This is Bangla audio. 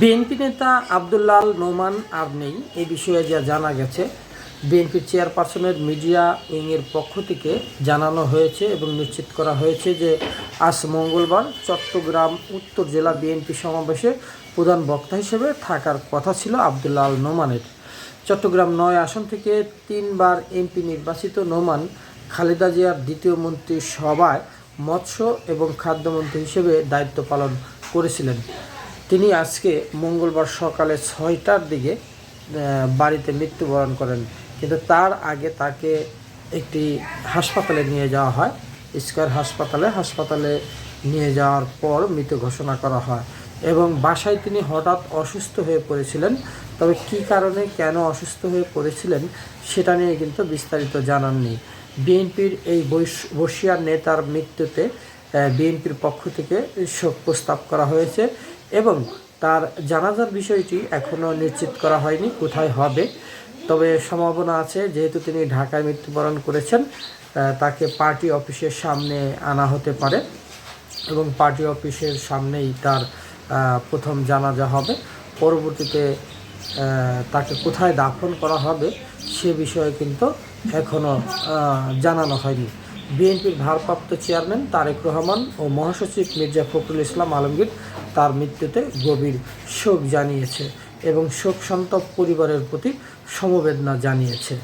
বিএনপি নেতা আবদুল্লাল নোমান আর নেই এই বিষয়ে যা জানা গেছে বিএনপির চেয়ারপারসনের মিডিয়া উইংয়ের পক্ষ থেকে জানানো হয়েছে এবং নিশ্চিত করা হয়েছে যে আজ মঙ্গলবার চট্টগ্রাম উত্তর জেলা বিএনপি সমাবেশে প্রধান বক্তা হিসেবে থাকার কথা ছিল আবদুল্লাল নোমানের। চট্টগ্রাম নয় আসন থেকে তিনবার এমপি নির্বাচিত নোমান খালেদা জিয়ার দ্বিতীয় মন্ত্রী সভায় মৎস্য এবং খাদ্যমন্ত্রী হিসেবে দায়িত্ব পালন করেছিলেন। তিনি আজকে মঙ্গলবার সকালে ছয়টার দিকে বাড়িতে মৃত্যুবরণ করেন। কিন্তু তার আগে তাকে একটি হাসপাতালে নিয়ে যাওয়া হয়। স্কয়ার হাসপাতালে হাসপাতালে নিয়ে যাওয়ার পর মৃত ঘোষণা করা হয়। এবং বাসায় তিনি হঠাৎ অসুস্থ হয়ে পড়েছিলেন। তবে কী কারণে কেন অসুস্থ হয়ে পড়েছিলেন, সেটা নিয়ে কিন্তু বিস্তারিত জানাননি। বিএনপির এই বর্ষিয়ার নেতার মৃত্যুতে বিএনপির পক্ষ থেকে শোক প্রস্তাব করা হয়েছে। এবং তার জানাজার বিষয়টি এখনও নিশ্চিত করা হয়নি, কোথায় হবে। তবে সম্ভাবনা আছে, যেহেতু তিনি ঢাকায় মৃত্যুবরণ করেছেন তাকে পার্টি অফিসের সামনে আনা হতে পারে এবং পার্টি অফিসের সামনেই তার প্রথম জানাজা হবে। পরবর্তীতে তাকে কোথায় দাফন করা হবে সে বিষয়ে কিন্তু এখনও জানানো হয়নি। বিএনপির ভারপ্রাপ্ত চেয়ারম্যান তারেক রহমান ও মহাসচিব মির্জা ফখরুল ইসলাম আলমগীর তার মৃত্যুতে গভীর শোক জানিয়েছে এবং শোক সন্তপ পরিবারের প্রতি সমবেদনা জানিয়েছে।